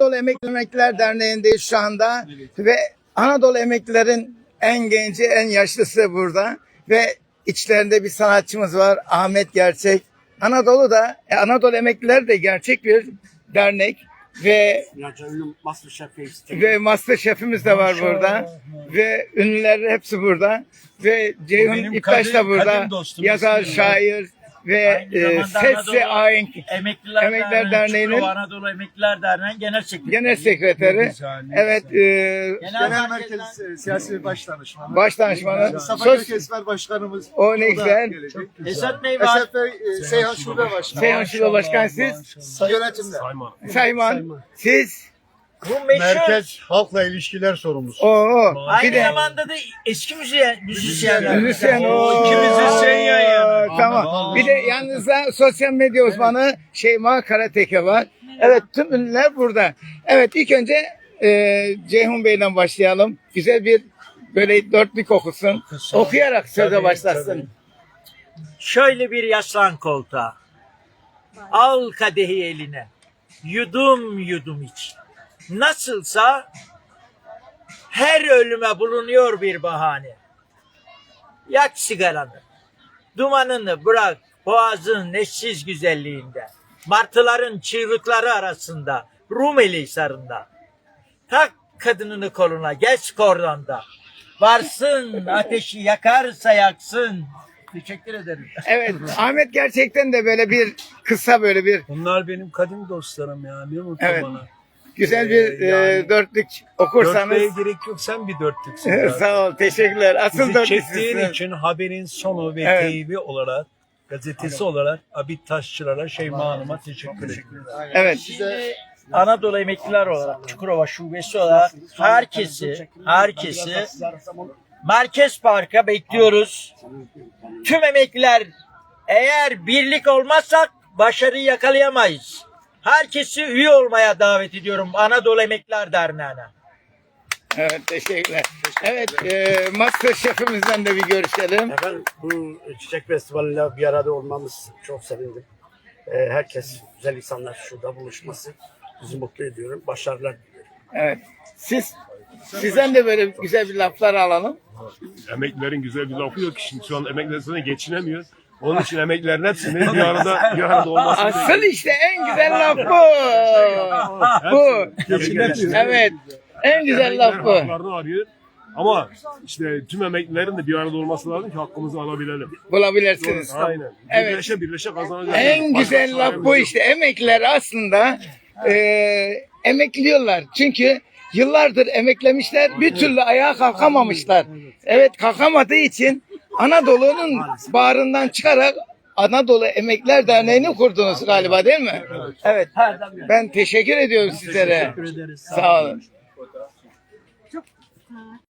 Anadolu Emekli Emekliler Derneği'ndeyiz şu anda ve Anadolu emeklilerin en genci, en yaşlısı burada ve içlerinde bir sanatçımız var Ahmet Gerçek. Anadolu'da, e, Anadolu Emekliler de gerçek bir dernek ve ve Master Şefimiz de var burada ve ünlüler hepsi burada ve Ceyhun İptaş da burada. kadim dostum, yazar, şair ve e, Ses ve Ahenk Emekliler, Emekliler Derneği, Derneği'nin- Çukurova Anadolu Emekliler Derneği Genel Sekreteri. Genel Sekreteri. Evet, e, Genel Merkez e, Siyasi Baş Danışmanı. baş danışmanı. Söz, Kökesmer Başkanımız. o ne güzel. Esat Bey var. Esef Bey, e, Seyhan Şube Başkanı. Seyhan Şube Başkan siz, Yönetimde. Sayman, siz. Bu meşhur. Merkez Halkla İlişkiler Sorumlusu. Oo, bir Aynı de zamanda da eski müzisyen, müzisyenler. müzisyen. Oo, Oo, iki müzisyen yan yana. Tamam. Bir de yanınızda sosyal medya uzmanı Şeyma Karateke var. Evet, tüm ünlüler burada. Evet, ilk önce e, Ceyhun Bey'den başlayalım. Güzel bir böyle dörtlük okusun. Okuyarak söze Tabii, başlasın. Şöyle bir yaslan koltuğa. Al kadehi eline. Yudum yudum iç. Nasılsa her ölüme bulunuyor bir bahane. Yak sigaranı. Dumanını bırak boğazın eşsiz güzelliğinde. Martıların çığlıkları arasında. Rumeli Hisarı'nda. Tak kadınını koluna geç kordonda. Varsın ateşi yakarsa yaksın. Teşekkür ederim. Evet, Ahmet gerçekten de böyle bir kısa böyle bir Bunlar benim kadim dostlarım ya. Ne mutlu Evet. bana. Güzel bir Ee, yani e, dörtlük okursanız. Dörtlüğe gerek yok. Sen bir dörtlüksün. zaten. Sağ ol, teşekkürler. Asıl Bizi çektiğin için haberin sonu ve Evet. teybi olarak gazetesi olarak Abid Taşçılar'a Şeyma Hanım'a teşekkür ederim. Evet. Şimdi Anadolu Emekliler olarak, Çukurova Şubesi olarak herkesi, herkesi Merkez Park'a bekliyoruz. Tüm emekliler eğer birlik olmazsak başarıyı yakalayamayız. Herkesi üye olmaya davet ediyorum Anadolu Emekliler Derneği'ne. Evet, teşekkürler. Evet, e, Master Şefimizden de bir görüşelim. Efendim bu Çiçek Festivali'yle bir arada olmamız çok sevindim. Ee, herkes, güzel insanlar şurada buluşması bizi mutlu ediyorum. Başarılar diliyorum. Evet. Siz sizden de böyle güzel bir laflar alalım. emeklilerin güzel bir lafı yok ki şimdi şu an emekliler geçinemiyor. Onun için emeklilerin hepsinin bir arada bir arada olması Asıl işte en güzel laf bu. bu. Evet. En güzel laf bu. Haklarını arıyor. Ama işte tüm emeklilerin de bir arada olması lazım ki hakkımızı alabilelim. Bulabilirsiniz. Aynen. Evet. Birleşe birleşe kazanacağız. En Başka güzel laf çaremiz bu yok. işte. Emekliler aslında e, emekliyorlar. Çünkü yıllardır emeklemişler bir türlü ayağa kalkamamışlar. Evet kalkamadığı için Anadolu'nun bağrından çıkarak Anadolu Emekliler Derneği'ni kurdunuz galiba değil mi? Evet. Ben teşekkür ediyorum sizlere. Teşekkür ederiz. Sağ olun.